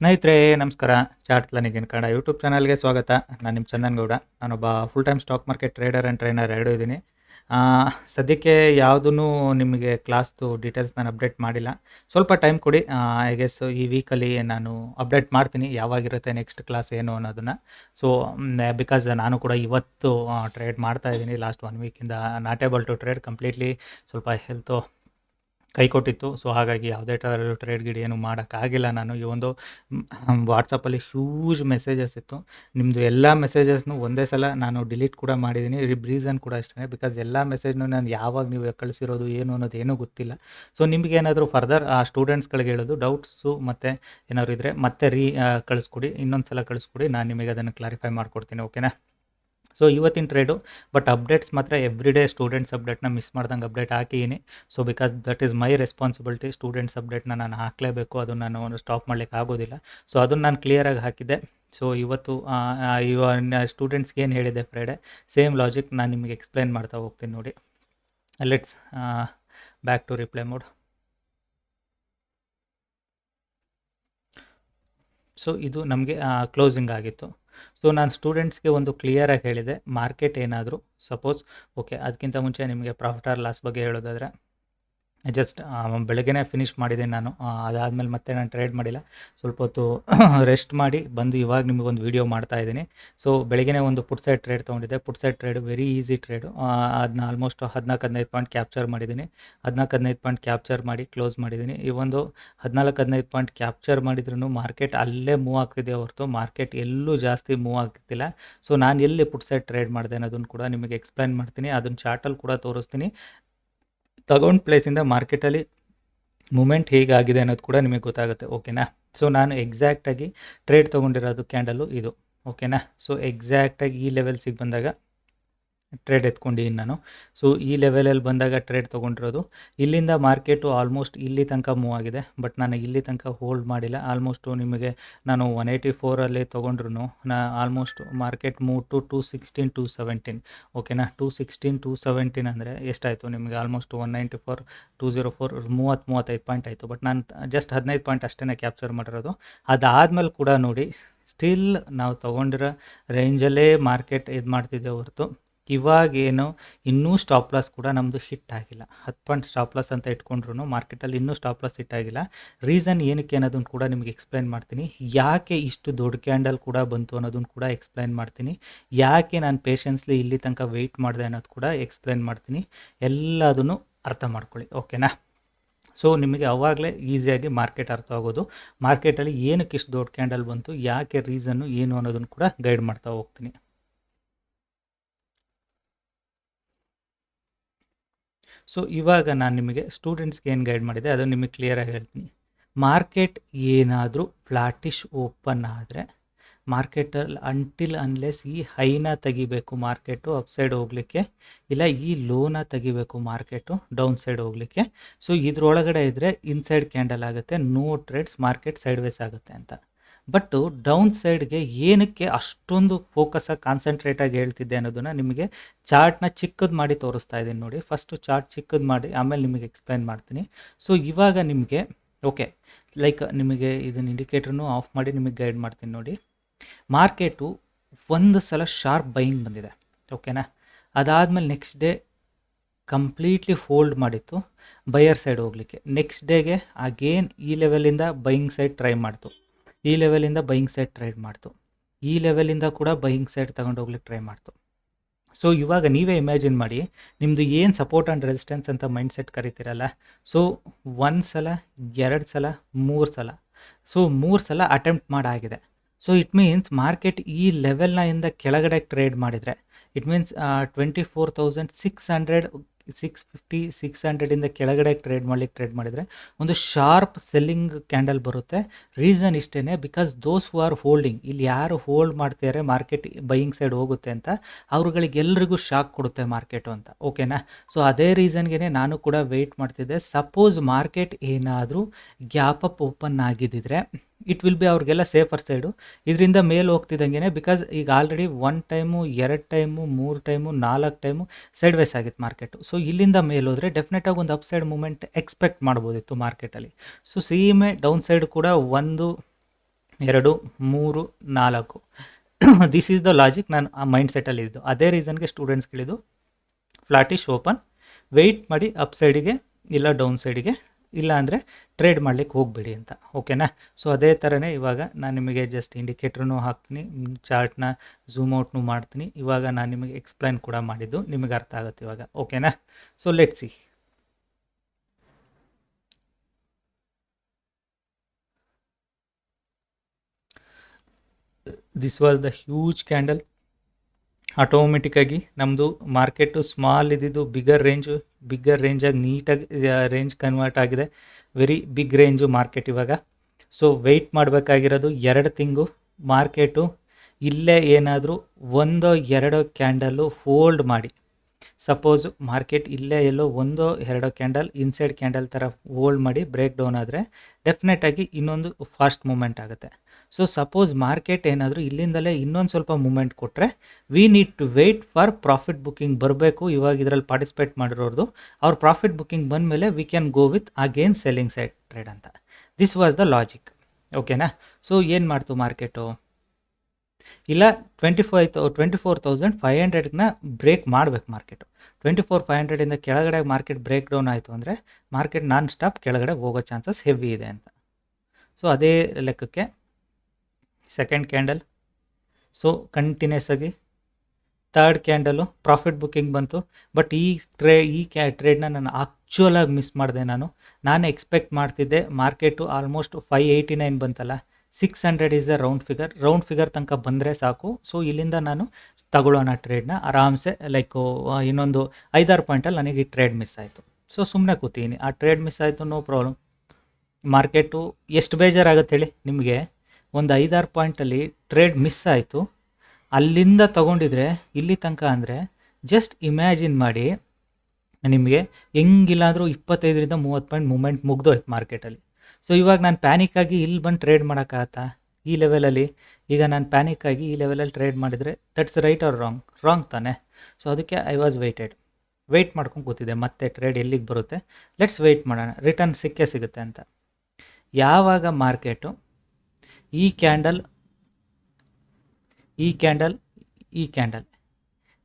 ಸ್ನೇಹಿತರೆ, ನಮಸ್ಕಾರ. Chart planning in Kannada YouTube ಚಾನಲ್ಗೆ ಸ್ವಾಗತ. ನಾನು ನಿಮ್ಮ ಚಂದನ್ ಗೌಡ. ನಾನೊಬ್ಬ full time stock market trader and trainer ಎರಡೂ ಇದ್ದೀನಿ ಸದ್ಯಕ್ಕೆ ಯಾವುದೂ ನಿಮಗೆ ಕ್ಲಾಸ್ದು ಡೀಟೇಲ್ಸ್ ನಾನು ಅಪ್ಡೇಟ್ ಮಾಡಿಲ್ಲ. ಸ್ವಲ್ಪ ಟೈಮ್ ಕೊಡಿ. ಐ ಗೆಸ್ ಈ ವೀಕಲ್ಲಿ ನಾನು ಅಪ್ಡೇಟ್ ಮಾಡ್ತೀನಿ. ಯಾವಾಗಿರುತ್ತೆ ನೆಕ್ಸ್ಟ್ ಕ್ಲಾಸ್ ಏನು ಅನ್ನೋದನ್ನು. ಸೊ ಬಿಕಾಸ್ ನಾನು ಕೂಡ ಇವತ್ತು ಟ್ರೇಡ್ ಮಾಡ್ತಾ ಇದ್ದೀನಿ last one ವೀಕಿಂದ not able to trade completely ಸ್ವಲ್ಪ ಹೆಲ್ತು ಕೈ ಕೊಟ್ಟಿತ್ತು ಸೊ ಹಾಗಾಗಿ ಯಾವುದೇ ಥರ ಟ್ರೇಡ್ ಗಿಡ ಏನು ಮಾಡೋಕ್ಕಾಗಿಲ್ಲ ನಾನು. ಈ ಒಂದು ವಾಟ್ಸಪ್ಪಲ್ಲಿ ಹ್ಯೂಜ್ ಮೆಸೇಜಸ್ ಇತ್ತು. ನಿಮ್ಮದು ಎಲ್ಲ ಮೆಸೇಜಸ್ನು ಒಂದೇ ಸಲ ನಾನು ಡಿಲೀಟ್ ಕೂಡ ಮಾಡಿದ್ದೀನಿ. ರೀಸನ್ ಕೂಡ ಅಷ್ಟೇ ಬಿಕಾಸ್ ಎಲ್ಲ ಮೆಸೇಜ್ನು ನಾನು ಯಾವಾಗ ನೀವು ಕಳಿಸಿರೋದು, ಏನು ಅನ್ನೋದು ಏನೂ ಗೊತ್ತಿಲ್ಲ. ಸೊ ನಿಮಗೆ ಏನಾದರೂ ಫರ್ದರ್ ಆ ಸ್ಟೂಡೆಂಟ್ಸ್ಗಳಿಗೆ ಹೇಳೋದು ಡೌಟ್ಸು ಮತ್ತು ಏನಾದ್ರು ಇದ್ದರೆ ಮತ್ತೆ ರೀ ಕಳಿಸ್ಕೊಡಿ. ಇನ್ನೊಂದು ಸಲ ಕಳಿಸ್ಕೊಡಿ. ನಾನು ನಿಮಗೆ ಅದನ್ನು ಕ್ಲಾರಿಫೈ ಮಾಡಿಕೊಡ್ತೀನಿ. ಓಕೆನಾ ಸೊ ಇವತ್ತಿನ ಟ್ರೇಡು ಬಟ್ ಅಪ್ಡೇಟ್ಸ್ ಮಾತ್ರ ಎವ್ರಿ ಡೇ ಸ್ಟೂಡೆಂಟ್ಸ್ ಅಪ್ಡೇಟ್ನ ಮಿಸ್ ಮಾಡ್ದಂಗೆ ಅಪ್ಡೇಟ್ ಹಾಕಿದ್ದೀನಿ. So because that is my responsibility students ಅಪ್ಡೇಟ್ನ ನಾನು ಹಾಕಲೇಬೇಕು, ಅದನ್ನು ನಾನು ಸ್ಟಾಪ್ ಮಾಡಲಿಕ್ಕೆ ಆಗೋದಿಲ್ಲ. ಸೊ ಅದನ್ನು ನಾನು ಕ್ಲಿಯರಾಗಿ ಹಾಕಿದ್ದೆ. ಸೊ ಇವತ್ತು ಇವ ಸ್ಟೂಡೆಂಟ್ಸ್ಗೆ ಏನು ಹೇಳಿದೆ ಫ್ರೈಡೆ ಸೇಮ್ ಲಾಜಿಕ್ ನಾನು ನಿಮಗೆ ಎಕ್ಸ್ಪ್ಲೈನ್ ಮಾಡ್ತಾ ಹೋಗ್ತೀನಿ ನೋಡಿ. Let's back to reply mode so ಇದು ನಮಗೆ ಕ್ಲೋಸಿಂಗ್ ಆಗಿತ್ತು. ಸೊ ನಾನು ಸ್ಟೂಡೆಂಟ್ಸ್ಗೆ ಒಂದು ಕ್ಲಿಯರಾಗಿ ಹೇಳಿದೆ ಮಾರ್ಕೆಟ್ ಏನಾದರೂ ಸಪೋಸ್ ಓಕೆ ಅದಕ್ಕಿಂತ ಮುಂಚೆ ನಿಮಗೆ ಪ್ರಾಫಿಟ್ ಆರ್ ಲಾಸ್ ಬಗ್ಗೆ ಹೇಳೋದಾದರೆ ಜಸ್ಟ್ ಬೆಳಗ್ಗೆನೇ ಫಿನಿಷ್ ಮಾಡಿದ್ದೀನಿ ನಾನು. ಅದಾದಮೇಲೆ ಮತ್ತೆ ನಾನು ಟ್ರೇಡ್ ಮಾಡಿಲ್ಲ. ಸ್ವಲ್ಪ ಹೊತ್ತು ರೆಸ್ಟ್ ಮಾಡಿ ಬಂದು ಇವಾಗ ನಿಮಗೊಂದು ವೀಡಿಯೋ ಮಾಡ್ತಾ ಇದ್ದೀನಿ. ಸೊ ಬೆಳಗ್ಗೆನೇ ಒಂದು ಪುಟ್ ಸೈಡ್ ಟ್ರೇಡ್ ತೊಗೊಂಡಿದ್ದೆ. Put side trade very easy trade ಅದನ್ನ ಆಲ್ಮೋಸ್ಟ್ ಹದಿನಾಲ್ಕು ಹದಿನೈದು ಪಾಯಿಂಟ್ ಕ್ಯಾಪ್ಚರ್ ಮಾಡಿದ್ದೀನಿ. ಹದಿನಾಲ್ಕು ಹದಿನೈದು ಪಾಯಿಂಟ್ ಕ್ಯಾಪ್ಚರ್ ಮಾಡಿ ಕ್ಲೋಸ್ ಮಾಡಿದ್ದೀನಿ. ಈ ಒಂದು ಹದಿನಾಲ್ಕು ಹದಿನೈದು ಪಾಯಿಂಟ್ ಕ್ಯಾಪ್ಚರ್ ಮಾಡಿದ್ರೂ ಮಾರ್ಕೆಟ್ ಅಲ್ಲೇ ಮೂವ್ ಆಗ್ತಿದೆ ಹೊರತು. ಮಾರ್ಕೆಟ್ ಎಲ್ಲೂ ಜಾಸ್ತಿ ಮೂವ್ ಆಗ್ತಿಲ್ಲ. ಸೊ ನಾನು ಎಲ್ಲಿ ಪುಟ್ ಸೈಡ್ ಟ್ರೇಡ್ ಮಾಡಿದೆ ಅನ್ನೋದನ್ನು ಕೂಡ ನಿಮಗೆ ಎಕ್ಸ್ಪ್ಲೈನ್ ಮಾಡ್ತೀನಿ. ಅದನ್ನು ಚಾರ್ಟಲ್ಲಿ ಕೂಡ ತೋರಿಸ್ತೀನಿ. ತಗೊಂಡು ಪ್ಲೇಸಿಂದ ಮಾರ್ಕೆಟಲ್ಲಿ ಮೂಮೆಂಟ್ ಹೇಗಾಗಿದೆ ಅನ್ನೋದು ಕೂಡ ನಿಮಗೆ ಗೊತ್ತಾಗುತ್ತೆ ಓಕೆನಾ ಸೊ ನಾನು ಎಕ್ಸಾಕ್ಟಾಗಿ ಟ್ರೇಡ್ ತೊಗೊಂಡಿರೋದು ಕ್ಯಾಂಡಲ್ಲು ಇದು ಓಕೆನಾ ಸೊ ಎಕ್ಸಾಕ್ಟಾಗಿ ಈ ಲೆವೆಲ್ಸಿಗೆ ಬಂದಾಗ ಟ್ರೇಡ್ ಎತ್ಕೊಂಡಿದ್ದೀನಿ ನಾನು. ಸೊ ಈ ಲೆವೆಲಲ್ಲಿ ಬಂದಾಗ ಟ್ರೇಡ್ ತೊಗೊಂಡಿರೋದು. ಇಲ್ಲಿಂದ ಮಾರ್ಕೆಟು ಆಲ್ಮೋಸ್ಟ್ ಇಲ್ಲಿ ತನಕ ಮೂವ್ ಆಗಿದೆ. ಬಟ್ ನಾನು ಇಲ್ಲಿ ತನಕ ಹೋಲ್ಡ್ ಮಾಡಿಲ್ಲ. ಆಲ್ಮೋಸ್ಟು ನಿಮಗೆ ನಾನು ಒನ್ ಏಯ್ಟಿ ಫೋರಲ್ಲಿ ತೊಗೊಂಡ್ರು ನಾ almost market move to two sixteen to seventeen ಓಕೆನಾ ಟೂ ಸಿಕ್ಸ್ಟೀನ್ ಟು ಸೆವೆಂಟೀನ್ ಅಂದರೆ ಎಷ್ಟಾಯಿತು ನಿಮಗೆ? Almost one ninety four two zero four ಮೂವತ್ತು, ಮೂವತ್ತೈದು ಪಾಯಿಂಟ್ ಆಯಿತು. ಬಟ್ ನಾನು ಜಸ್ಟ್ ಹದಿನೈದು ಪಾಯಿಂಟ್ ಅಷ್ಟೇ ಕ್ಯಾಪ್ಚರ್ ಮಾಡಿರೋದು. ಅದಾದಮೇಲೆ ಕೂಡ ನೋಡಿ ಸ್ಟಿಲ್ ನಾವು ತೊಗೊಂಡಿರೋ ರೇಂಜಲ್ಲೇ ಮಾರ್ಕೆಟ್ ಇದು ಮಾಡ್ತಿದ್ದೆ ಹೊರತು. ಇವಾಗೇನು ಇನ್ನೂ ಸ್ಟಾಪ್ ಲಾಸ್ ಕೂಡ ನಮ್ಮದು ಹಿಟ್ ಆಗಿಲ್ಲ. ಹತ್ತು ಪಾಯಿಂಟ್ ಸ್ಟಾಪ್ ಲಾಸ್ ಅಂತ ಇಟ್ಕೊಂಡ್ರು ಮಾರ್ಕೆಟಲ್ಲಿ ಇನ್ನೂ ಸ್ಟಾಪ್ ಲಾಸ್ ಹಿಟ್ ಆಗಿಲ್ಲ. ರೀಸನ್ ಏನಕ್ಕೆ ಅನ್ನೋದನ್ನು ಕೂಡ ನಿಮಗೆ ಎಕ್ಸ್ಪ್ಲೈನ್ ಮಾಡ್ತೀನಿ. ಯಾಕೆ ಇಷ್ಟು ದೊಡ್ಡ ಕ್ಯಾಂಡಲ್ ಕೂಡ ಬಂತು ಅನ್ನೋದನ್ನು ಕೂಡ ಎಕ್ಸ್ಪ್ಲೈನ್ ಮಾಡ್ತೀನಿ. ಯಾಕೆ ನಾನು ಪೇಷನ್ಸ್ಲಿ ಇಲ್ಲಿ ತನಕ ವೆಯ್ಟ್ ಮಾಡಿದೆ ಅನ್ನೋದು ಕೂಡ ಎಕ್ಸ್ಪ್ಲೈನ್ ಮಾಡ್ತೀನಿ. ಎಲ್ಲದನ್ನು ಅರ್ಥ ಮಾಡ್ಕೊಳ್ಳಿ ಓಕೆನಾ ಸೊ ನಿಮಗೆ ಅವಾಗಲೇ ಈಸಿಯಾಗಿ ಮಾರ್ಕೆಟ್ ಅರ್ಥ ಆಗೋದು. ಮಾರ್ಕೆಟಲ್ಲಿ ಏನಕ್ಕೆ ಇಷ್ಟು ದೊಡ್ಡ ಕ್ಯಾಂಡಲ್ ಬಂತು, ಯಾಕೆ ರೀಸನ್ನು ಏನು ಅನ್ನೋದನ್ನು ಕೂಡ ಗೈಡ್ ಮಾಡ್ತಾ ಹೋಗ್ತೀನಿ. ಸೊ ಇವಾಗ ನಾನು ನಿಮಗೆ ಸ್ಟೂಡೆಂಟ್ಸ್ಗೆ ಏನು ಗೈಡ್ ಮಾಡಿದೆ ಅದು ನಿಮಗೆ ಕ್ಲಿಯರಾಗಿ ಹೇಳ್ತೀನಿ. ಮಾರ್ಕೆಟ್ ಏನಾದರೂ ಫ್ಲಾಟಿಶ್ ಓಪನ್ ಆದರೆ ಮಾರ್ಕೆಟಲ್ಲಿ ಅಂಟಿಲ್ ಅನ್ಲೆಸ್ ಈ ಹೈನ ತೆಗಿಬೇಕು ಮಾರ್ಕೆಟು ಅಪ್ ಸೈಡ್ ಹೋಗಲಿಕ್ಕೆ, ಇಲ್ಲ ಈ ಲೋನ ತೆಗಿಬೇಕು ಮಾರ್ಕೆಟು ಡೌನ್ ಸೈಡ್ ಹೋಗಲಿಕ್ಕೆ. ಸೊ ಇದ್ರೊಳಗಡೆ ಇದ್ದರೆ ಇನ್ಸೈಡ್ ಕ್ಯಾಂಡಲ್ ಆಗುತ್ತೆ no trades market sideways ಆಗುತ್ತೆ ಅಂತ. ಬಟ್ಟು ಡೌನ್ ಸೈಡ್ಗೆ ಏನಕ್ಕೆ ಅಷ್ಟೊಂದು ಫೋಕಸ್ಸಾಗಿ ಕಾನ್ಸಂಟ್ರೇಟಾಗಿ ಹೇಳ್ತಿದ್ದೆ ಅನ್ನೋದನ್ನು ನಿಮಗೆ ಚಾರ್ಟ್ನ ಚಿಕ್ಕದು ಮಾಡಿ ತೋರಿಸ್ತಾ ಇದ್ದೀನಿ ನೋಡಿ. ಫಸ್ಟು ಚಾರ್ಟ್ ಚಿಕ್ಕದು ಮಾಡಿ, ಆಮೇಲೆ ನಿಮಗೆ ಎಕ್ಸ್ಪ್ಲೈನ್ ಮಾಡ್ತೀನಿ. ಸೊ ಇವಾಗ ನಿಮಗೆ ಓಕೆ ಲೈಕ್ ನಿಮಗೆ ಇದನ್ನ ಇಂಡಿಕೇಟ್ರನ್ನು ಆಫ್ ಮಾಡಿ ನಿಮಗೆ ಗೈಡ್ ಮಾಡ್ತೀನಿ ನೋಡಿ. ಮಾರ್ಕೆಟು ಒಂದು ಸಲ ಶಾರ್ಪ್ ಬೈಯಿಂಗ್ ಬಂದಿದೆ ಓಕೆನಾ ಅದಾದಮೇಲೆ ನೆಕ್ಸ್ಟ್ ಡೇ ಕಂಪ್ಲೀಟ್ಲಿ ಹೋಲ್ಡ್ ಮಾಡಿತ್ತು ಬೈಯರ್ ಸೈಡ್ ಹೋಗಲಿಕ್ಕೆ. ನೆಕ್ಸ್ಟ್ ಡೇಗೆ ಅಗೇನ್ ಈ ಲೆವೆಲಿಂದ ಬೈಯಿಂಗ್ ಸೈಡ್ ಟ್ರೈ ಮಾಡ್ತು. ಈ ಲೆವೆಲಿಂದ ಬೈಯಿಂಗ್ ಸೈಡ್ ಟ್ರೇಡ್ ಮಾಡ್ತು. ಈ ಲೆವೆಲಿಂದ ಕೂಡ ಬೈಯಿಂಗ್ ತಗೊಂಡು ಹೋಗ್ಲಿಕ್ಕೆ ಟ್ರೈ ಮಾಡ್ತು. ಸೊ ಇವಾಗ ನೀವೇ ಇಮ್ಯಾಜಿನ್ ಮಾಡಿ ನಿಮ್ಮದು ಏನು ಸಪೋರ್ಟ್ ಆ್ಯಂಡ್ ರೆಸಿಸ್ಟೆನ್ಸ್ ಅಂತ ಮೈಂಡ್ ಸೆಟ್ ಕರಿತೀರಲ್ಲ? ಸೊ ಒಂದು ಸಲ, ಎರಡು ಸಲ, ಮೂರು ಸಲ. ಸೊ ಮೂರು ಸಲ ಅಟೆಂಪ್ಟ್ ಮಾಡಾಗಿದೆ. ಸೊ ಇಟ್ ಮೀನ್ಸ್ ಮಾರ್ಕೆಟ್ ಈ ಲೆವೆಲ್ನ ಇಂದ ಕೆಳಗಡೆ ಟ್ರೇಡ್ ಮಾಡಿದರೆ it means twenty four thousand six hundred six fifty six ಹಂಡ್ರೆಡಿಂದ ಕೆಳಗಡೆ ಟ್ರೇಡ್ ಮಾಡ್ಲಿಕ್ಕೆ ಟ್ರೇಡ್ ಮಾಡಿದರೆ ಒಂದು ಶಾರ್ಪ್ ಸೆಲ್ಲಿಂಗ್ ಕ್ಯಾಂಡಲ್ ಬರುತ್ತೆ. ರೀಸನ್ ಇಷ್ಟೇ because those who are holding ಇಲ್ಲಿ ಯಾರು ಹೋಲ್ಡ್ ಮಾಡ್ತಿದ್ದಾರೆ ಮಾರ್ಕೆಟ್ ಬೈಯಿಂಗ್ ಸೈಡ್ ಹೋಗುತ್ತೆ ಅಂತ ಅವ್ರುಗಳಿಗೆಲ್ರಿಗೂ ಶಾಕ್ ಕೊಡುತ್ತೆ ಮಾರ್ಕೆಟು ಅಂತ ಓಕೆನಾ ಸೊ ಅದೇ ರೀಸನ್ಗೆ ನಾನು ಕೂಡ ವೆಯ್ಟ್ ಮಾಡ್ತಿದ್ದೆ. ಸಪೋಸ್ ಮಾರ್ಕೆಟ್ ಏನಾದರೂ ಗ್ಯಾಪ್ ಅಪ್ ಓಪನ್ ಆಗಿದ್ದಿದ್ರೆ ಇಟ್ ವಿಲ್ ಬಿ ಅವ್ರಿಗೆಲ್ಲ ಸೇಫರ್ ಸೈಡು ಇದರಿಂದ ಮೇಲೆ ಹೋಗ್ತಿದ್ದಂಗೆ ಬಿಕಾಸ್ ಈಗ ಆಲ್ರೆಡಿ ಒನ್ ಟೈಮು ಎರಡು ಟೈಮು ಮೂರು ಟೈಮು ನಾಲ್ಕು ಟೈಮು ಸೈಡ್ ವೈಸ್ ಆಗಿತ್ತು ಮಾರ್ಕೆಟು ಸೊ ಇಲ್ಲಿಂದ ಮೇಲೆ ಹೋದರೆ ಡೆಫಿನೆಟಾಗಿ ಒಂದು ಅಪ್ ಸೈಡ್ ಮೂಮೆಂಟ್ ಎಕ್ಸ್ಪೆಕ್ಟ್ ಮಾಡ್ಬೋದಿತ್ತು ಮಾರ್ಕೆಟಲ್ಲಿ ಸೊ ಸೀಮೆ ಡೌನ್ ಸೈಡ್ ಕೂಡ ಒಂದು, ಎರಡು, ಮೂರು, ನಾಲ್ಕು. ದಿಸ್ ಈಸ್ ದ ಲಾಜಿಕ್ ನಾನು ಆ ಮೈಂಡ್ ಸೆಟ್ಟಲ್ಲಿ ಇದ್ದು. ಅದೇ ರೀಸನ್ಗೆ ಸ್ಟೂಡೆಂಟ್ಸ್ ಕೇಳಿದ್ದು ಫ್ಲಾಟಿಶ್ ಓಪನ್ ವೆಯ್ಟ್ ಮಾಡಿ ಅಪ್ ಸೈಡಿಗೆ ಇಲ್ಲ ಡೌನ್ ಸೈಡಿಗೆ ಇಲ್ಲ ಅಂದರೆ ಟ್ರೇಡ್ ಮಾಡಲಿಕ್ಕೆ ಹೋಗಬೇಡಿ ಅಂತ. ಓಕೆನಾ ಸೊ ಅದೇ ಥರನೇ ಇವಾಗ ನಾನು ನಿಮಗೆ ಜಸ್ಟ್ ಇಂಡಿಕೇಟ್ರೂ ಹಾಕ್ತೀನಿ ಚಾರ್ಟ್ನ ಝೂಮ್ ಔಟ್ನು ಮಾಡ್ತೀನಿ. ಇವಾಗ ನಾನು ನಿಮಗೆ ಎಕ್ಸ್ಪ್ಲೈನ್ ಕೂಡ ಮಾಡಿದ್ದು, ನಿಮಗೆ ಅರ್ಥ ಆಗುತ್ತೆ ಇವಾಗ. ಓಕೆನಾ so let see this was the huge candle ಆಟೋಮೆಟಿಕ್ಕಾಗಿ ನಮ್ಮದು ಮಾರ್ಕೆಟು ಸ್ಮಾಲ್ ಇದ್ದಿದ್ದು ಬಿಗರ್ ರೇಂಜು ಬಿಗ್ಗರ್ ರೇಂಜಾಗಿ ನೀಟಾಗಿ ರೇಂಜ್ ಕನ್ವರ್ಟ್ ಆಗಿದೆ. ವೆರಿ ಬಿಗ್ ರೇಂಜು ಮಾರ್ಕೆಟ್ ಇವಾಗ. ಸೊ ವೆಯ್ಟ್ ಮಾಡಬೇಕಾಗಿರೋದು ಎರಡು ತಿಂಗು ಮಾರ್ಕೆಟು ಇಲ್ಲೇ ಏನಾದರೂ ಒಂದೋ ಎರಡೋ ಕ್ಯಾಂಡಲ್ಲು ಹೋಲ್ಡ್ ಮಾಡಿ. ಸಪೋಸ್ ಮಾರ್ಕೆಟ್ ಇಲ್ಲೇ ಎಲ್ಲೋ ಒಂದೋ ಎರಡೋ ಕ್ಯಾಂಡಲ್ ಇನ್ಸೈಡ್ ಕ್ಯಾಂಡಲ್ ಥರ ಹೋಲ್ಡ್ ಮಾಡಿ ಬ್ರೇಕ್ ಡೌನ್ ಆದರೆ ಡೆಫಿನೆಟಾಗಿ ಇನ್ನೊಂದು ಫಾಸ್ಟ್ ಮೂಮೆಂಟ್ ಆಗುತ್ತೆ. ಸೊ ಸಪೋಸ್ ಮಾರ್ಕೆಟ್ ಏನಾದರೂ ಇಲ್ಲಿಂದಲೇ ಇನ್ನೊಂದು ಸ್ವಲ್ಪ ಮೂಮೆಂಟ್ ಕೊಟ್ಟರೆ we need to wait for profit booking ಬರಬೇಕು. ಇವಾಗ ಇದರಲ್ಲಿ ಪಾರ್ಟಿಸಿಪೇಟ್ ಮಾಡಿರೋರ್ದು. ಅವ್ರ ಪ್ರಾಫಿಟ್ ಬುಕ್ಕಿಂಗ್ ಬಂದಮೇಲೆ we can go with again selling side trade ಅಂತ. ದಿಸ್ ವಾಸ್ ದ ಲಾಜಿಕ್ ಓಕೆನಾ ಸೊ ಏನು ಮಾಡ್ತು ಮಾರ್ಕೆಟು ಇಲ್ಲ twenty five thou twenty four thousand five ಹಂಡ್ರೆಡ್ನ break ಮಾಡಬೇಕು ಮಾರ್ಕೆಟು ಟ್ವೆಂಟಿ ಫೋರ್ ಫೈವ್ ಹಂಡ್ರೆಡಿಂದ ಕೆಳಗಡೆ ಮಾರ್ಕೆಟ್ ಬ್ರೇಕ್ ಡೌನ್ ಆಯಿತು ಅಂದರೆ ಮಾರ್ಕೆಟ್ ನಾನ್ ಸ್ಟಾಪ್ ಕೆಳಗಡೆ ಹೋಗೋ ಚಾನ್ಸಸ್ ಹೆವಿ ಇದೆ ಅಂತ. ಸೊ ಅದೇ ಲೆಕ್ಕಕ್ಕೆ ಸೆಕೆಂಡ್ ಕ್ಯಾಂಡಲ್ ಸೊ ಕಂಟಿನ್ಯೂಸ್ ಆಗಿ ತರ್ಡ್ ಕ್ಯಾಂಡಲು ಪ್ರಾಫಿಟ್ ಬುಕ್ಕಿಂಗ್ ಬಂತು. ಬಟ್ ಈ ಟ್ರೇ ಈ ಕ್ಯಾ ಟ್ರೇಡ್ನ ನಾನು ಆಕ್ಚುಲಾಗಿ ಮಿಸ್ ಮಾಡಿದೆ ನಾನು. ನಾನು ಎಕ್ಸ್ಪೆಕ್ಟ್ ಮಾಡ್ತಿದ್ದೆ market almost five eighty nine ಬಂತಲ್ಲ. Six hundred is the round figure round figure ತನಕ ಬಂದರೆ ಸಾಕು. ಸೊ ಇಲ್ಲಿಂದ ನಾನು ತಗೊಳ್ಳೋಣ ಟ್ರೇಡ್ನ ಆರಾಮ್ಸೆ ಲೈಕ್ ಇನ್ನೊಂದು ಐದಾರು ಪಾಯಿಂಟಲ್ಲಿ ನನಗೆ ಈ ಟ್ರೇಡ್ ಮಿಸ್ ಆಯಿತು. ಸೊ ಸುಮ್ಮನೆ ಕೂತೀನಿ. ಆ ಟ್ರೇಡ್ ಮಿಸ್ ಆಯಿತು ನೋ ಪ್ರಾಬ್ಲಮ್ ಮಾರ್ಕೆಟು ಎಷ್ಟು ಬೇಜಾರಾಗುತ್ತೆ ಹೇಳಿ ನಿಮಗೆ? ಒಂದು ಐದಾರು ಪಾಯಿಂಟಲ್ಲಿ ಟ್ರೇಡ್ ಮಿಸ್ ಆಯಿತು. ಅಲ್ಲಿಂದ ತಗೊಂಡಿದ್ರೆ, ಇಲ್ಲಿ ತನಕ ಅಂದರೆ ಜಸ್ಟ್ ಇಮ್ಯಾಜಿನ್ ಮಾಡಿ, ನಿಮಗೆ ಹೆಂಗಿಲ್ಲಾದರೂ ಇಪ್ಪತ್ತೈದರಿಂದ ಮೂವತ್ತು ಪಾಯಿಂಟ್ ಮೂಮೆಂಟ್ ಮುಗ್ದೋಯ್ತು ಮಾರ್ಕೆಟಲ್ಲಿ ಸೊ ಇವಾಗ ನಾನು ಪ್ಯಾನಿಕ್ಕಾಗಿ ಇಲ್ಲಿ ಬಂದು ಟ್ರೇಡ್ ಮಾಡೋಕ್ಕಾಗತ್ತಾ ಈ ಲೆವೆಲಲ್ಲಿ ಈಗ ನಾನು ಪ್ಯಾನಿಕ್ಕಾಗಿ ಈ ಲೆವೆಲಲ್ಲಿ ಟ್ರೇಡ್ ಮಾಡಿದರೆ that's right or wrong wrong ತಾನೆ? ಸೊ ಅದಕ್ಕೆ ಐ ವಾಸ್ ವೆಯ್ಟೆಡ್ ವೆಯ್ಟ್ ಮಾಡ್ಕೊಂಡು ಕೂತಿದ್ದೆ, ಮತ್ತೆ ಟ್ರೇಡ್ ಎಲ್ಲಿಗೆ ಬರುತ್ತೆ? ಲೆಟ್ಸ್ ವೆಯ್ಟ್ ಮಾಡೋಣ. ರಿಟರ್ನ್ ಸಿಕ್ಕೇ ಸಿಗುತ್ತೆ ಅಂತ. ಯಾವಾಗ ಮಾರ್ಕೆಟು ಈ ಕ್ಯಾಂಡಲ್ ಈ ಕ್ಯಾಂಡಲ್ ಈ ಕ್ಯಾಂಡಲ್.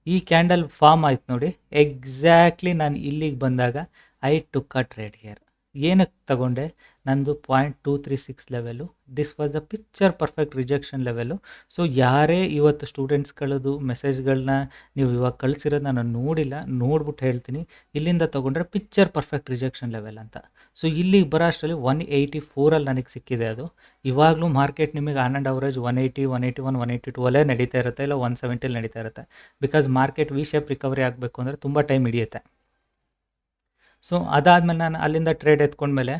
ಈ ಕ್ಯಾಂಡಲ್ ಫಾರ್ಮ್ ಆಯ್ತು ನೋಡಿ. ಎಕ್ಸಾಕ್ಟ್ಲಿ ನಾನು ಇಲ್ಲಿಗೆ ಬಂದಾಗ I to cut red here ಏನಕ್ಕೆ ತಗೊಂಡೆ? ನಂದು point two three six level this was the picture perfect rejection level so ಯಾರೇ ಇವತ್ತು ಸ್ಟೂಡೆಂಟ್ಸ್ಗಳದು ಮೆಸೇಜ್ಗಳನ್ನ ನೀವು ಇವಾಗ ಕಳಿಸಿರೋದು ನಾನು ನೋಡಿಲ್ಲ. ನೋಡ್ಬಿಟ್ಟು ಹೇಳ್ತೀನಿ. ಇಲ್ಲಿಂದ ತೊಗೊಂಡ್ರೆ ಪಿಕ್ಚರ್ ಪರ್ಫೆಕ್ಟ್ ರಿಜೆಕ್ಷನ್ ಲೆವೆಲ್ ಅಂತ. ಸೊ ಇಲ್ಲಿಗೆ ಬರೋ ಅಷ್ಟರಲ್ಲಿ ಒನ್ ಏಯ್ಟಿ ಫೋರಲ್ಲಿ ನನಗೆ ಸಿಕ್ಕಿದೆ ಅದು. ಇವಾಗಲೂ ಮಾರ್ಕೆಟ್ ನಿಮಗೆ on and average one eighty one eighty one one eighty two ಅಲ್ಲೇ ನಡೀತಾ ಇರುತ್ತೆ. ಇಲ್ಲ ಒನ್ ಸೆವೆಂಟಿಲಿ ನಡೀತಾ ಇರುತ್ತೆ. Because market V shape recovery ಆಗಬೇಕು ಅಂದರೆ ತುಂಬ ಟೈಮ್ ಹಿಡಿಯುತ್ತೆ. ಸೊ ಅದಾದಮೇಲೆ ನಾನು ಅಲ್ಲಿಂದ ಟ್ರೇಡ್ ಎತ್ಕೊಂಡ್ಮೇಲೆ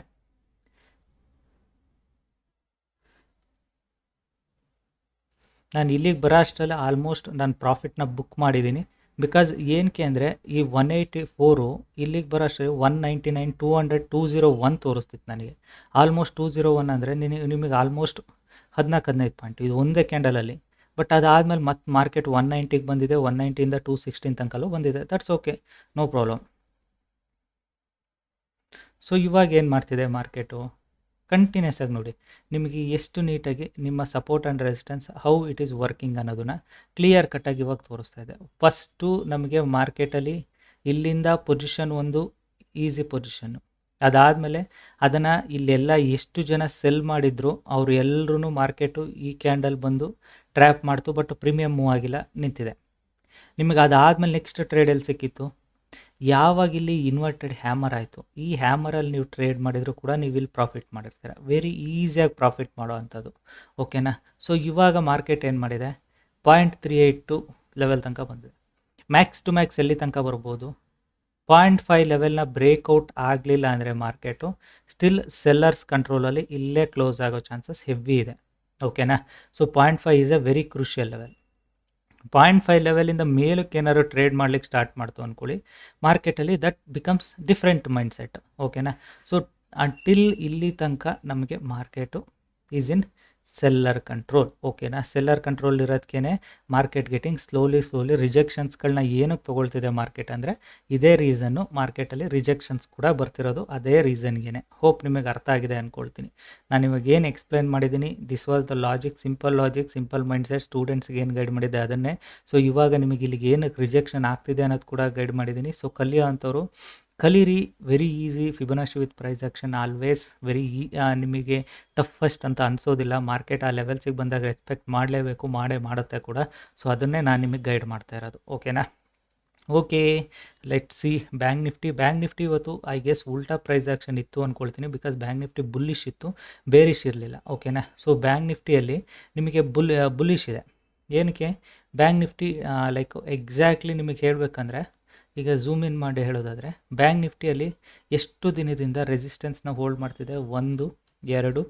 ನಾನು ಇಲ್ಲಿಗೆ ಬರೋ ಅಷ್ಟರಲ್ಲಿ ಆಲ್ಮೋಸ್ಟ್ ನಾನು ಪ್ರಾಫಿಟ್ನ ಬುಕ್ ಮಾಡಿದ್ದೀನಿ ಬಿಕಾಸ್ ಏನಕ್ಕೆ ಅಂದರೆ ಈ ಒನ್ ಏಯ್ಟಿ ಫೋರು ಇಲ್ಲಿಗೆ ಬರೋ ಅಷ್ಟೇ one ninety nine two hundred two zero one ತೋರಿಸ್ತಿತ್ತು ನನಗೆ. ಆಲ್ಮೋಸ್ಟ್ ಟೂ ಝೀರೋ ಒನ್ ಅಂದರೆ ನಿಮಗೆ ಆಲ್ಮೋಸ್ಟ್ ಹದಿನಾಲ್ಕು, ಹದಿನೈದು ಪಾಯಿಂಟ್ ಇದು ಒಂದೇ ಕ್ಯಾಂಡಲಲ್ಲಿ ಬಟ್ ಅದಾದಮೇಲೆ ಮತ್ತೆ ಮಾರ್ಕೆಟ್ ಒನ್ ನೈಂಟಿಗೆ ಬಂದಿದೆ ಒನ್ ನೈಂಟಿಯಿಂದ ಟೂ ಸಿಕ್ಸ್ಟೀನ್ ತನಕಲ್ಲೂ ಬಂದಿದೆ. That's okay no problem so ಇವಾಗ ಏನು ಮಾಡ್ತಿದೆ ಮಾರ್ಕೆಟು ಕಂಟಿನ್ಯೂಸ್ ಆಗಿ ನೋಡಿ. ನಿಮಗೆ ಎಷ್ಟು ನೀಟಾಗಿ ನಿಮ್ಮ support and resistance how it is working ಅನ್ನೋದನ್ನು ಕ್ಲಿಯರ್ ಕಟ್ಟಾಗಿ ಇವಾಗ ತೋರಿಸ್ತಾ ಇದೆ. ಫಸ್ಟು ನಮಗೆ ಮಾರ್ಕೆಟಲ್ಲಿ ಇಲ್ಲಿಂದ ಪೊಸಿಷನ್ ಒಂದು ಈಸಿ ಪೊಸಿಷನ್ನು ಅದಾದಮೇಲೆ ಅದನ್ನು ಇಲ್ಲೆಲ್ಲ ಎಷ್ಟು ಜನ ಸೆಲ್ ಮಾಡಿದ್ರು, ಅವರು ಎಲ್ಲರೂ ಮಾರ್ಕೆಟು ಈ ಕ್ಯಾಂಡಲ್ ಬಂದು ಟ್ರ್ಯಾಪ್ ಮಾಡ್ತು ಬಟ್ ಪ್ರೀಮಿಯಮ್ ಮೂವ್ ಆಗಿಲ್ಲ, ನಿಂತಿದೆ. ನಿಮಗೆ ಅದಾದಮೇಲೆ ನೆಕ್ಸ್ಟ್ ಟ್ರೇಡಲ್ಲಿ ಸಿಕ್ಕಿತ್ತು? ಯಾವಾಗ ಇಲ್ಲಿ ಇನ್ವರ್ಟೆಡ್ ಹ್ಯಾಮರ್ ಆಯಿತು? ಈ ಹ್ಯಾಮರಲ್ಲಿ ನೀವು ಟ್ರೇಡ್ ಮಾಡಿದರೂ ಕೂಡ ನೀವು ಇಲ್ಲಿ ಪ್ರಾಫಿಟ್ ಮಾಡಿರ್ತೀರ. ವೆರಿ ಈಸಿಯಾಗಿ ಪ್ರಾಫಿಟ್ ಮಾಡೋ ಅಂಥದ್ದು. ಓಕೆನಾ ಸೊ ಇವಾಗ ಮಾರ್ಕೆಟ್ ಏನು ಮಾಡಿದೆ? Point three eight two level ತನಕ ಬಂದಿದೆ. ಮ್ಯಾಕ್ಸ್ ಟು ಮ್ಯಾಕ್ಸ್ ಎಲ್ಲಿ ತನಕ ಬರ್ಬೋದು? ಪಾಯಿಂಟ್ ಫೈವ್ ಲೆವೆಲ್ನ ಬ್ರೇಕ್ಔಟ್ ಆಗಲಿಲ್ಲ ಅಂದರೆ ಮಾರ್ಕೆಟು ಸ್ಟಿಲ್ ಸೆಲ್ಲರ್ಸ್ ಕಂಟ್ರೋಲಲ್ಲಿ ಇಲ್ಲೇ ಕ್ಲೋಸ್ ಆಗೋ ಚಾನ್ಸಸ್ ಹೆವಿ ಇದೆ. ಓಕೆನಾ so point five is a very crucial level point five ಲೆವೆಲಿಂದ ಮೇಲಕ್ಕೆ ಏನಾದ್ರು ಟ್ರೇಡ್ ಮಾಡ್ಲಿಕ್ಕೆ ಸ್ಟಾರ್ಟ್ ಮಾಡ್ತು ಅಂದ್ಕೊಳ್ಳಿ ಮಾರ್ಕೆಟಲ್ಲಿ that becomes different mind set ಓಕೆನಾ ಸೊ ಅಂಟಿಲ್ ಇಲ್ಲಿ ತನಕ ನಮಗೆ market is in seller control ಓಕೆನಾ ಸೆಲ್ಲರ್ ಕಂಟ್ರೋಲ್ ಇರೋದಕ್ಕೇ ಮಾರ್ಕೆಟ್ ಗೆಟಿಂಗ್ ಸ್ಲೋಲಿ ಸ್ಲೋಲಿ ರಿಜೆಕ್ಷನ್ಸ್ಗಳನ್ನ ಏನಕ್ಕೆ ತೊಗೊಳ್ತಿದೆ ಮಾರ್ಕೆಟ್ ಅಂದರೆ ಇದೇ ರೀಸನ್ನು ಮಾರ್ಕೆಟಲ್ಲಿ ರಿಜೆಕ್ಷನ್ಸ್ ಕೂಡ ಬರ್ತಿರೋದು ಅದೇ ರೀಸನ್ಗೆ ಹೋಪ್ ನಿಮಗೆ ಅರ್ಥ ಆಗಿದೆ ಅಂದ್ಕೊಳ್ತೀನಿ ನಾನು ಇವಾಗ ಏನು ಎಕ್ಸ್ಪ್ಲೈನ್ ಮಾಡಿದ್ದೀನಿ? This was the logic simple logic simple mindset ಸ್ಟೂಡೆಂಟ್ಸ್ಗೆ ಏನು ಗೈಡ್ ಮಾಡಿದೆ ಅದನ್ನೇ. ಸೊ ಇವಾಗ ನಿಮಗೆ ಇಲ್ಲಿಗೆ ಏನಕ್ಕೆ ರಿಜೆಕ್ಷನ್ ಆಗ್ತಿದೆ ಅನ್ನೋದು ಕೂಡ ಗೈಡ್ ಮಾಡಿದ್ದೀನಿ. ಸೊ ಕಲಿಯೋ ಅಂಥವ್ರು ಕಲೀರಿ very easy Fibonacci with price action always very ಈ ನಿಮಗೆ ಟಫೆಸ್ಟ್ ಅಂತ ಅನಿಸೋದಿಲ್ಲ. ಮಾರ್ಕೆಟ್ ಆ ಲೆವೆಲ್ಸಿಗೆ ಬಂದಾಗ ರೆಸ್ಪೆಕ್ಟ್ ಮಾಡಲೇಬೇಕು, ಮಾಡೇ ಮಾಡುತ್ತೆ ಕೂಡ. ಸೊ ಅದನ್ನೇ ನಾನು ನಿಮಗೆ ಗೈಡ್ ಮಾಡ್ತಾ ಇರೋದು. ಓಕೆನಾ okay let see bank Nifty bank Nifty ಇವತ್ತು ಐ ಗೆಸ್ ಉಲ್ಟಾ ಪ್ರೈಸ್ ಆ್ಯಕ್ಷನ್ ಇತ್ತು ಅಂದ್ಕೊಳ್ತೀನಿ ಬಿಕಾಸ್ ಬ್ಯಾಂಕ್ ನಿಫ್ಟಿ ಬುಲ್ಲಿಶ್ ಇತ್ತು. ಬೇರಿಶ್ ಇರಲಿಲ್ಲ. ಓಕೆನಾ ಸೊ ಬ್ಯಾಂಕ್ ನಿಫ್ಟಿಯಲ್ಲಿ ನಿಮಗೆ ಬುಲ್ ಬುಲ್ಲಿಶ್ ಇದೆ. ಏನಕ್ಕೆ? ಬ್ಯಾಂಕ್ ನಿಫ್ಟಿ ಲೈಕ್ ಎಕ್ಸಾಕ್ಟ್ಲಿ ನಿಮಗೆ ಹೇಳಬೇಕಂದ್ರೆ ಈಗ ಝೂಮ್ ಇನ್ ಮಾಡಿ ಹೇಳೋದಾದರೆ ಬ್ಯಾಂಕ್ ನಿಫ್ಟಿಯಲ್ಲಿ ಎಷ್ಟು ದಿನದಿಂದ ರೆಸಿಸ್ಟೆನ್ಸ್ನ ಹೋಲ್ಡ್ ಮಾಡ್ತಿದೆ? ಒಂದು, ಎರಡು,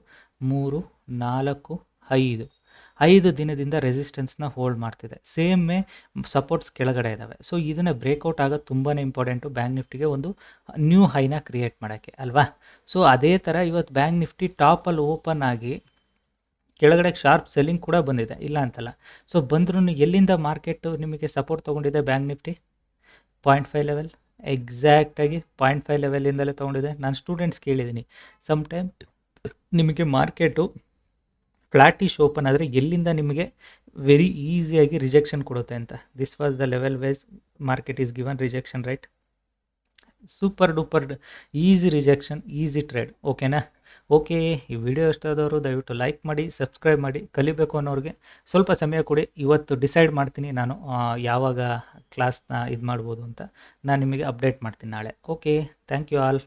ಮೂರು, ನಾಲ್ಕು, ಐದು. ಐದು ದಿನದಿಂದ ರೆಸಿಸ್ಟೆನ್ಸ್ನ ಹೋಲ್ಡ್ ಮಾಡ್ತಿದೆ. ಸೇಮೇ ಸಪೋರ್ಟ್ಸ್ ಕೆಳಗಡೆ ಇದ್ದಾವೆ ಸೊ ಇದನ್ನು ಬ್ರೇಕೌಟ್ ಆಗೋದು ತುಂಬಾ ಇಂಪಾರ್ಟೆಂಟು ಬ್ಯಾಂಕ್ ನಿಫ್ಟಿಗೆ ಒಂದು ನ್ಯೂ ಹೈನ ಕ್ರಿಯೇಟ್ ಮಾಡೋಕ್ಕೆ, ಅಲ್ವಾ? ಸೊ ಅದೇ ಥರ ಇವತ್ತು ಬ್ಯಾಂಕ್ ನಿಫ್ಟಿ ಟಾಪಲ್ಲಿ ಓಪನ್ ಆಗಿ ಕೆಳಗಡೆ ಶಾರ್ಪ್ ಸೆಲ್ಲಿಂಗ್ ಕೂಡ ಬಂದಿದೆ. ಇಲ್ಲ ಅಂತಲ್ಲ. ಸೊ ಬಂದ್ರೂ ಎಲ್ಲಿಂದ ಮಾರ್ಕೆಟ್ ನಿಮಗೆ support ತೊಗೊಂಡಿದೆ bank Nifty point five level ಎಕ್ಸಾಕ್ಟಾಗಿ point five ಲೆವೆಲಿಂದಲೇ ತೊಗೊಂಡಿದೆ. ನಾನು ಸ್ಟೂಡೆಂಟ್ಸ್ ಕೇಳಿದ್ದೀನಿ ಸಮ್ ಟೈಮ್ ನಿಮಗೆ ಮಾರ್ಕೆಟು ಫ್ಲಾಟಿಶ್ ಓಪನ್ ಆದರೆ ಎಲ್ಲಿಂದ ನಿಮಗೆ ವೆರಿ ಈಸಿಯಾಗಿ ರಿಜೆಕ್ಷನ್ ಕೊಡುತ್ತೆ ಅಂತ. This was the level wise market is given rejection right super duper easy rejection easy trade ಓಕೆನಾ ಓಕೆ, ಈ ವಿಡಿಯೋ ಇಷ್ಟಾದವರು ದಯವಿಟ್ಟು ಲೈಕ್ ಮಾಡಿ, ಸಬ್ಸ್ಕ್ರೈಬ್ ಮಾಡಿ, ಕಲಿಬೇಕು ಅನ್ನೋರಿಗೆ ಸ್ವಲ್ಪ ಸಮಯ ಕೊಡಿ. ಇವತ್ತು ಡಿಸೈಡ್ ಮಾಡ್ತೀನಿ ನಾನು ಯಾವಾಗ ಕ್ಲಾಸ್ನ ಇದು ಮಾಡ್ಬೋದು ಅಂತ. ನಾನು ನಿಮಗೆ ಅಪ್ಡೇಟ್ ಮಾಡ್ತೀನಿ ನಾಳೆ. Okay, thank you all.